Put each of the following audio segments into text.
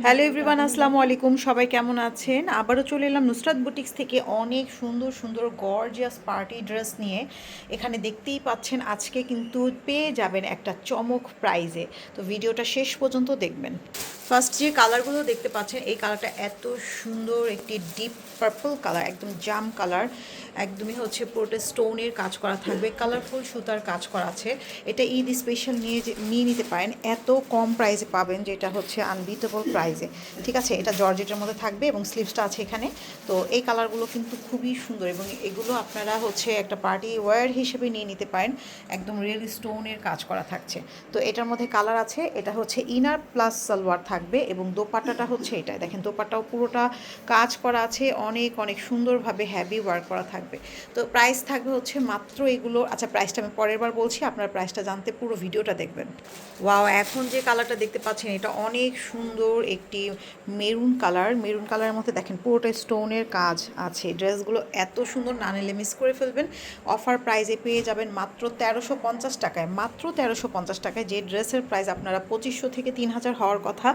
Hello everyone আসসালামু আলাইকুম। সবাই কেমন আছেন? আবারও চলে এলাম নুসরাত বুটিক্স থেকে অনেক সুন্দর সুন্দর গর্জিয়াস পার্টি ড্রেস নিয়ে। এখানে দেখতেই পাচ্ছেন আজকে কিন্তু পেয়ে যাবেন একটা চমক প্রাইজে তো ভিডিওটা শেষ পর্যন্ত দেখবেন। ফার্স্ট যে কালারগুলো দেখতে পাচ্ছেন, এই কালারটা এত সুন্দর, একটি ডিপ পার্পল কালার একদম জাম কালার একদমই হচ্ছে পুরোটা স্টোনের কাজ করা থাকবে কালারফুল সুতার কাজ করা আছে। এটা ঈদ স্পেশাল নিয়ে নিয়ে নিতে পারেন, এত কম প্রাইসে পাবেন যেটা হচ্ছে আনবিটেবল প্রাইসে ঠিক আছে, এটা জর্জেটের মধ্যে থাকবে এবং স্লিভসটা আছে এখানে। তো এই কালারগুলো কিন্তু খুবই সুন্দর এবং এগুলো আপনারা হচ্ছে একটা পার্টি ওয়্যার হিসেবে নিয়ে নিতে পারেন, একদম রিয়েল স্টোনের কাজ করা থাকছে। তো এটার মধ্যে কালার আছে, এটা হচ্ছে ইনার প্লাস সালোয়ার থাকবে। এবং দোপাট্টাটা হচ্ছে এটা দেখেন, দোপাট্টাও পুরোটা কাজ করা আছে, অনেক অনেক সুন্দরভাবে হ্যাভি ওয়ার্ক করা থাকবে। তো প্রাইস থাকবে হচ্ছে মাত্র এগুলো আচ্ছা প্রাইসটা আমি পরের বার বলছি, আপনার প্রাইসটা জানতে পুরো ভিডিওটা দেখবেন। ওয়াও এখন যে কালারটা দেখতে পাচ্ছেন, এটা অনেক সুন্দর একটি মেরুন কালার মেরুন কালারের মধ্যে দেখেন, পুরোটা স্টোনের কাজ আছে। ড্রেসগুলো এত সুন্দর, না নিলে মিস করে ফেলবেন। অফার প্রাইজে পেয়ে যাবেন মাত্র তেরোশো পঞ্চাশ টাকায়। মাত্র তেরোশো পঞ্চাশ টাকায় যে ড্রেসের প্রাইস আপনারা পঁচিশশো থেকে তিন হাজার হওয়ার কথা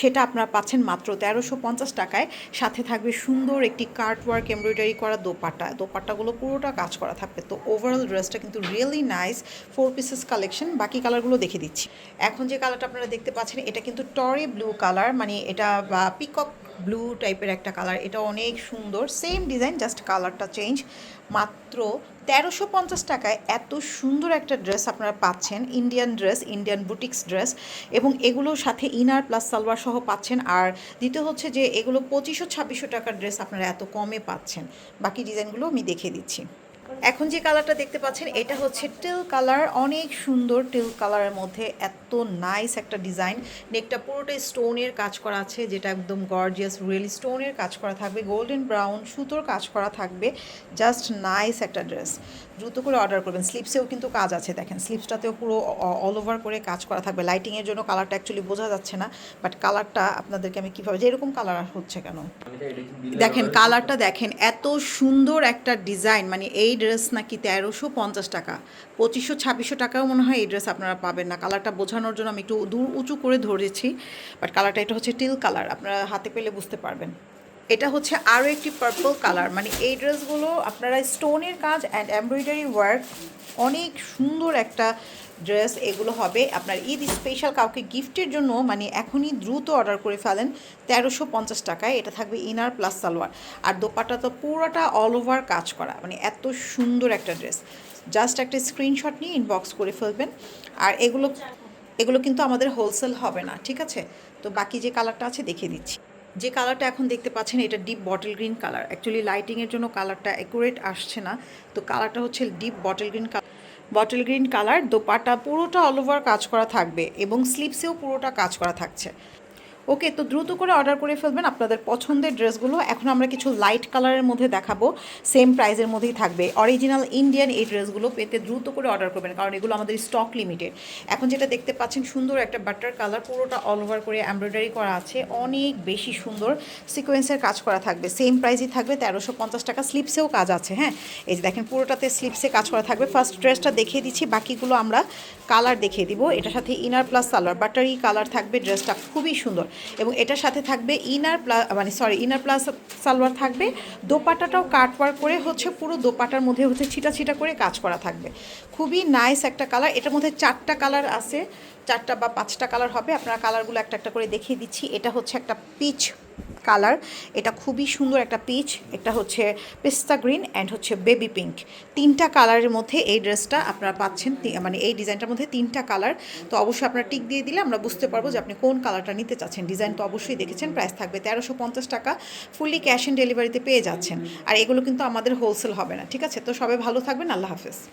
সেটা আপনারা পাচ্ছেন মাত্র তেরোশো পঞ্চাশ টাকায়। সাথে থাকবে সুন্দর একটি কার্ট ওয়ার্ক এমব্রয়ডারি করা দোপাট্টা। দোপাট্টাগুলো পুরোটা কাজ করা থাকবে। তো ওভারঅল ড্রেসটা কিন্তু really nice four pieces collection বাকি কালারগুলো দেখে দিচ্ছি। এখন যে কালারটা আপনারা দেখতে পাচ্ছেন, এটা কিন্তু টরি ব্লু কালার মানে এটা পিকক ব্লু টাইপের একটা কালার এটা অনেক সুন্দর। সেম ডিজাইন জাস্ট কালারটা চেঞ্জ মাত্র তেরোশো পঞ্চাশ টাকায় এত সুন্দর একটা ড্রেস আপনারা পাচ্ছেন Indian dress Indian boutiques dress এবং এগুলোর সাথে ইনার প্লাস সালোয়ার সহ পাচ্ছেন। আর দ্বিতীয় হচ্ছে যে, এগুলো পঁচিশশো ছাব্বিশশো টাকার ড্রেস আপনারা এত কমে পাচ্ছেন। বাকি ডিজাইনগুলো আমি দেখে দিচ্ছি। এখন যে কালারটা দেখতে পাচ্ছেন এটা হচ্ছে টিল কালার অনেক সুন্দর টিল কালারের মধ্যে এত নাইস একটা ডিজাইন নেকটা পুরোটাই স্টোনের কাজ করা আছে যেটা একদম গর্জিয়াস রিয়েলি স্টোনের কাজ করা থাকবে। গোল্ডেন ব্রাউন সুতোর কাজ করা থাকবে। জাস্ট নাইস একটা ড্রেস দ্রুত করে অর্ডার করবেন। স্লিপসেও কিন্তু কাজ আছে। দেখেন স্লিপসটাতেও পুরো অল ওভার করে কাজ করা থাকবে। লাইটিংয়ের জন্য কালারটা অ্যাকচুয়ালি বোঝা যাচ্ছে না বাট কালারটা আপনাদেরকে আমি কীভাবে যে এরকম কালার হচ্ছে কেন? দেখেন কালারটা দেখেন এত সুন্দর একটা ডিজাইন মানে এই ড্রেস নাকি তেরোশো পঞ্চাশ টাকা? পঁচিশশো, ছাব্বিশশো টাকাও মনে হয় এই ড্রেস আপনারা পাবেন না। কালারটা বোঝানোর জন্য আমি একটু দূর উঁচু করে ধরেছি, বাট কালারটা এটা হচ্ছে টিল কালার, আপনারা হাতে পেলে বুঝতে পারবেন। এটা হচ্ছে আরও একটি পার্পল কালার মানে এই ড্রেসগুলো আপনারা স্টোনের কাজ অ্যান্ড এমব্রয়ডারি ওয়ার্ক অনেক সুন্দর একটা ড্রেস, এগুলো হবে আপনার ঈদ স্পেশাল কাউকে গিফটের জন্য মানে এখনই দ্রুত অর্ডার করে ফেলেন তেরোশো পঞ্চাশ টাকায়। এটা থাকবে ইনার প্লাস সালোয়ার। আর দোপাটা তো পুরোটা অল ওভার কাজ করা মানে এত সুন্দর একটা ড্রেস জাস্ট একটা স্ক্রিনশট নিয়ে ইনবক্স করে ফেলবেন। আর এগুলো এগুলো কিন্তু আমাদের হোলসেল হবে না, ঠিক আছে? তো বাকি যে কালারটা আছে দেখিয়ে দিচ্ছি। যে কালারটা এখন দেখতে পাচ্ছেন, এটা deep bottle green colour actually লাইটিংয়ের জন্য কালারটা অ্যাকুরেট আসছে না। তো কালারটা হচ্ছে deep bottle green colour bottle green colour dupatta পুরোটা অল ওভার কাজ করা থাকবে এবং স্লিপসেও পুরোটা কাজ করা থাকছে। ওকে, তো দ্রুত করে অর্ডার করে ফেলবেন আপনাদের পছন্দের ড্রেসগুলো। এখন আমরা কিছু লাইট কালারের মধ্যে দেখাবো। সেম প্রাইসের মধ্যেই থাকবে। অরিজিনাল ইন্ডিয়ান এই ড্রেসগুলো পেতে দ্রুত করে অর্ডার করবেন, কারণ এগুলো আমাদের স্টক লিমিটেড এখন যেটা দেখতে পাচ্ছেন, সুন্দর একটা বাটার কালার পুরোটা অল ওভার করে এমব্রয়ডারি করা আছে। অনেক বেশি সুন্দর সিকোয়েন্সের কাজ করা থাকবে। সেম প্রাইসই থাকবে তেরোশো পঞ্চাশ টাকা। স্লিপসেও কাজ আছে হ্যাঁ? এই যে দেখেন, পুরোটাতে স্লিপসে কাজ করা থাকবে। ফার্স্ট ড্রেসটা দেখিয়ে দিচ্ছি, বাকিগুলো আমরা কালার দেখিয়ে দিব। এটার সাথে inner plus salwar buttery colour থাকবে ড্রেসটা খুবই সুন্দর। এবং এটার সাথে থাকবে ইনার প্লাস মানে সরি ইনার প্লাস সালোয়ার থাকবে। দোপাটাটাও কাটওয়ার করে হচ্ছে পুরো দোপাটার মধ্যে হচ্ছে ছিটা ছিটা করে কাজ করা থাকবে। খুবই নাইস একটা কালার এটার মধ্যে চারটা কালার আছে। চারটা বা পাঁচটা কালার হবে। আপনারা কালারগুলো একটা একটা করে দেখিয়ে দিচ্ছি। এটা হচ্ছে একটা পিচ কালার। এটা খুবই সুন্দর একটা পিচ। এটা হচ্ছে পেস্তা গ্রিন অ্যান্ড হচ্ছে বেবি পিঙ্ক। তিনটা কালারের মধ্যে এই ড্রেসটা আপনারা পাচ্ছেন মানে এই ডিজাইনটার মধ্যে তিনটা কালার। তো অবশ্যই আপনারা টিক দিয়ে দিলে আমরা বুঝতে পারব যে আপনি কোন কালারটা নিতে চাচ্ছেন। ডিজাইন তো অবশ্যই দেখেছেন প্রাইস থাকবে তেরোশো পঞ্চাশ টাকা। ফুললি ক্যাশ অন ডেলিভারিতে পেয়ে যাচ্ছেন। আর এগুলো কিন্তু আমাদের হোলসেল হবে না, ঠিক আছে? তো সবাই ভালো থাকবেন, আল্লাহ হাফেজ।